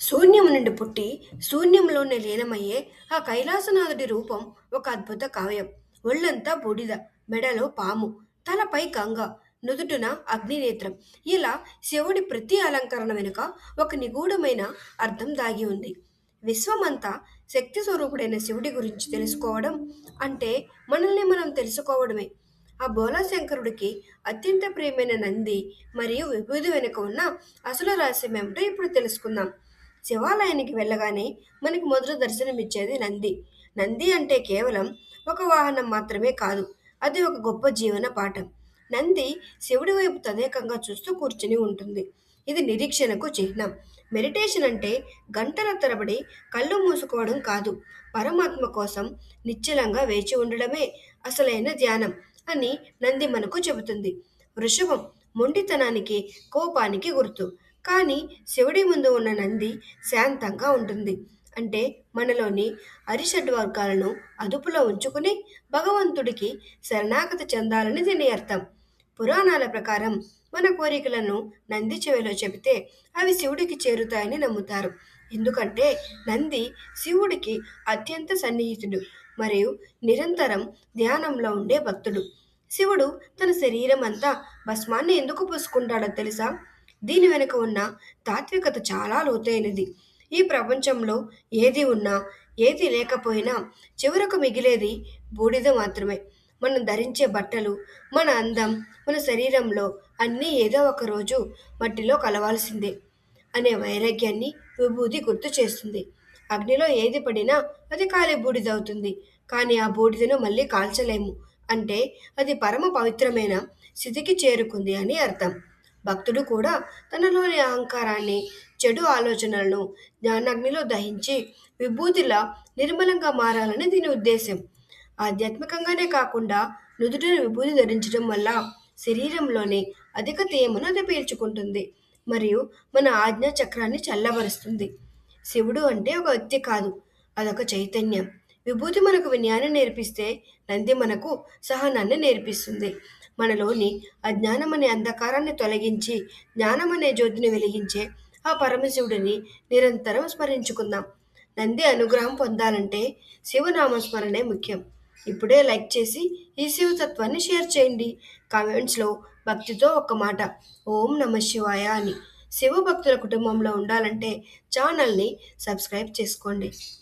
శూన్యము నుండి పుట్టి శూన్యంలోనే లీనమయ్యే ఆ కైలాసనాథుడి రూపం ఒక అద్భుత కావ్యం. ఒళ్ళంతా బూడిద మెడలో పాము తలపై గంగ నుదుటున అగ్నినేత్రం. ఇలా శివుడి ప్రతి అలంకరణ వెనుక ఒక నిగూఢమైన అర్థం దాగి ఉంది. విశ్వమంతా శక్తి స్వరూపుడైన శివుడి గురించి తెలుసుకోవడం అంటే మనల్ని మనం తెలుసుకోవడమే. ఆ బోలాశంకరుడికి అత్యంత ప్రియమైన నంది మరియు విభూది వెనుక ఉన్న అసలు రహస్యం ఏమిటో ఇప్పుడు తెలుసుకుందాం. శివాలయానికి వెళ్ళగానే మనకి మొదట దర్శనమిచ్చేది నంది. నంది అంటే కేవలం ఒక వాహనం మాత్రమే కాదు అది ఒక గొప్ప జీవన పాఠం. నంది శివుడి వైపు తదేకంగా చూస్తూ కూర్చుని ఉంటుంది. ఇది నిరీక్షణకు చిహ్నం. మెడిటేషన్ అంటే గంటల తరబడి కళ్ళు మూసుకోవడం కాదు పరమాత్మ కోసం నిశ్చలంగా వేచి ఉండడమే అసలైన ధ్యానం అని నంది మనకు చెబుతుంది. వృషభం మొండితనానికి కోపానికి గుర్తు. కానీ శివుడి ముందు ఉన్న నంది శాంతంగా ఉంటుంది. అంటే మనలోని అరిషడ్ వర్గాలను అదుపులో ఉంచుకుని భగవంతుడికి శరణాగతి చెందాలని దీని అర్థం. పురాణాల ప్రకారం మన కోరికలను నంది చెవిలో చెబితే అవి శివుడికి చేరుతాయని నమ్ముతారు. ఎందుకంటే నంది శివుడికి అత్యంత సన్నిహితుడు మరియు నిరంతరం ధ్యానంలో ఉండే భక్తుడు. శివుడు తన శరీరం అంతా భస్మాన్ని ఎందుకు పూసుకుంటాడో తెలుసా? దీని వెనుక ఉన్న తాత్వికత చాలా లోతైనది. ఈ ప్రపంచంలో ఏది ఉన్నా ఏది లేకపోయినా చివరకు మిగిలేది బూడిద మాత్రమే. మనం ధరించే బట్టలు మన అందం మన శరీరంలో అన్నీ ఏదో ఒక రోజు మట్టిలో కలవాల్సిందే అనే వైరాగ్యాన్ని విభూతి గుర్తు చేస్తుంది. అగ్నిలో ఏది పడినా అది కాలి బూడిదవుతుంది కానీ ఆ బూడిదను మళ్ళీ కాల్చలేము అంటే అది పరమ పవిత్రమైన స్థితికి చేరుకుంది అని అర్థం. భక్తుడు కూడా తనలోని అహంకారాన్ని చెడు ఆలోచనలను జ్ఞానాగ్నిలో దహించి విభూతిలా నిర్మలంగా మారాలని దీని ఉద్దేశం ఆధ్యాత్మికంగానే కాకుండా నుదుటిని విభూతి ధరించడం వల్ల శరీరంలోని అధిక తేమను అది పీల్చుకుంటుంది మరియు మన ఆజ్ఞా చక్రాన్ని చల్లబరుస్తుంది. శివుడు అంటే ఒక వ్యక్తి కాదు అదొక చైతన్యం. విభూతి మనకు విజ్ఞానం నేర్పిస్తే నంది మనకు సహనాన్ని నేర్పిస్తుంది. మనలోని అజ్ఞానం అనే అంధకారాన్ని తొలగించి జ్ఞానం అనే జ్యోతిని వెలిగించే ఆ పరమశివుడిని నిరంతరం స్మరించుకుందాం. నంది అనుగ్రహం పొందాలంటే శివనామస్మరణే ముఖ్యం. ఇప్పుడే లైక్ చేసి ఈ శివతత్వాన్ని షేర్ చేయండి. కామెంట్స్లో భక్తితో ఒక మాట ఓం నమ శివాయ అని. శివభక్తుల కుటుంబంలో ఉండాలంటే ఛానల్ని సబ్స్క్రైబ్ చేసుకోండి.